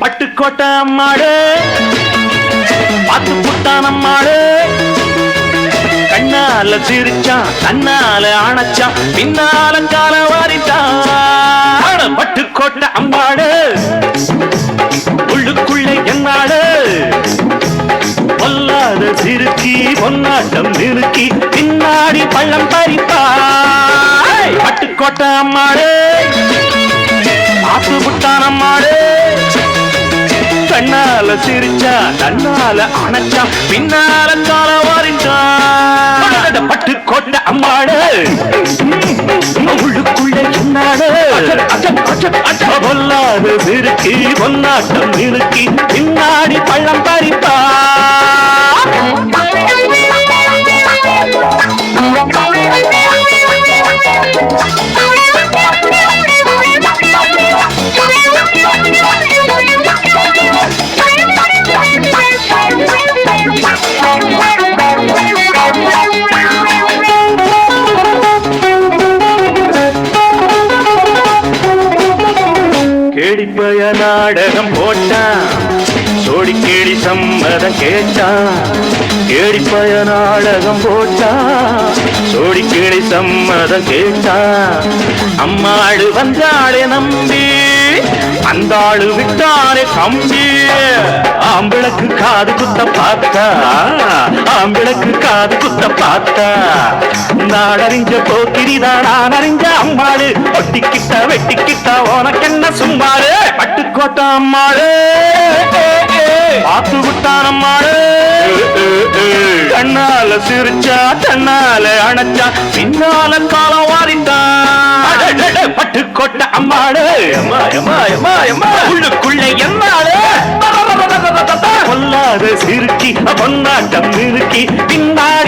பட்டுக்கோட்டை அம்மாடு பாத்து கண்ணால சிரிச்சான் கண்ணால அணைச்சான் பின்னால கால வாரிட்டான் பட்டுக்கோட்டை அம்பாடு உள்ளுக்குள்ளே என்னாடு பொல்லாத சிறுக்கி பொன்னாட்டம் நிறுக்கி பின்னாடி பள்ளம் பறிப்பா பட்டுக்கோட்டை அம்மாடு கண்ணால சிரிச்சா கண்ணால அணைச்சா பின்னால கால வாரிட்டான் பட்டு கொண்ட அம்மாடு உள்ளுக்குள்ள சொன்னாடு பொல்லாத சிறுக்கி பொன்னாட்டம் நிறுக்கி பின்னாடி பள்ளம் நடிப்பய நாடகம் போட்டான். சோடி கேடி சம்மதம் கேட்டான். கேடிப்பய நாடகம் போட்டான். சோடி கேடி சம்மதம் கேட்டான். அம்மாடு வந்தாளே நம்பி. அந்த ஆளு விட்டானே கம்பி ஆம்பிளக்கு காது குத்த பார்த்தா. ஆம்பிளக்கு காது குத்த பார்த்தா. நாடறிஞ்ச போக்கிரிதா நான் அறிஞ்ச அம்மாடு ஒட்டிக்கிட்ட வெட்டிக்கிட்ட உனக்கு என்ன சும்மாடு பட்டுக்கோட்டை அம்மாடு பார்த்து விட்டான் அம்மாடு கண்ணால சிரிச்சா கண்ணால அணைச்சா. பின்னால காலம் பட்டுக்கோட்டை அம்மாடு அம்மா அம்மா அம்மா அம்மா உள்ளுக்குள்ள என்னாடு பொல்லாத சிறுக்கி பொன்னாட்டம் நிறுக்கி பின்னாடி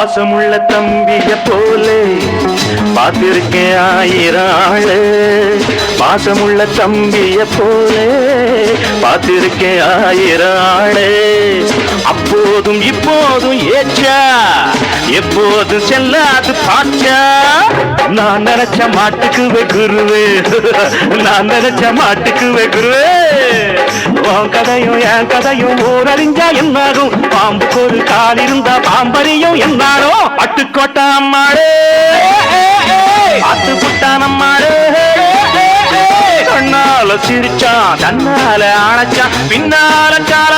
பாசமுள்ள தம்பிய போலே பார்த்திருக்கேன் ஆயிரம் ஆளு. பாசமுள்ள தம்பிய போலே பார்த்திருக்கேன் ஆயிரம் ஆளு. அப்போதும் இப்போதும் ஏச்சா எப்போதும் செல்லாது பாச்சா நான் நினைச்ச மாட்டுக்கு வெகுருவே. நான் நினைச்ச மாட்டுக்கு வெகுருவே. உன் கதையும் என் கதையும் ஊரறிஞ்சா என்னாகும்? பாம்புக்கு ஒரு கால் இருந்தா பாம்பறியும் என்னாரோ பட்டுக்கோட்டை அம்மாடே. பார்த்து புட்டான் அம்மாடே. கண்ணால சிரிச்சான் தன்னால அணைச்சான் பின்னால கால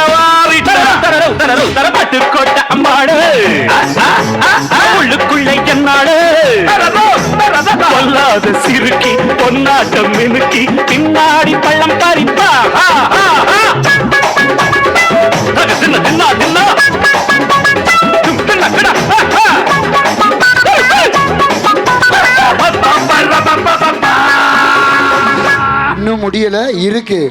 பட்டுக்கோட்டை அம்மாடு. உள்ளுக்குள்ளே என்னாடு. பொல்லாத சிறுக்கி பொன்னாட்டம் மினுக்கி பின்னாடி பள்ளம் பறிப்பா. முடியல இருக்கு.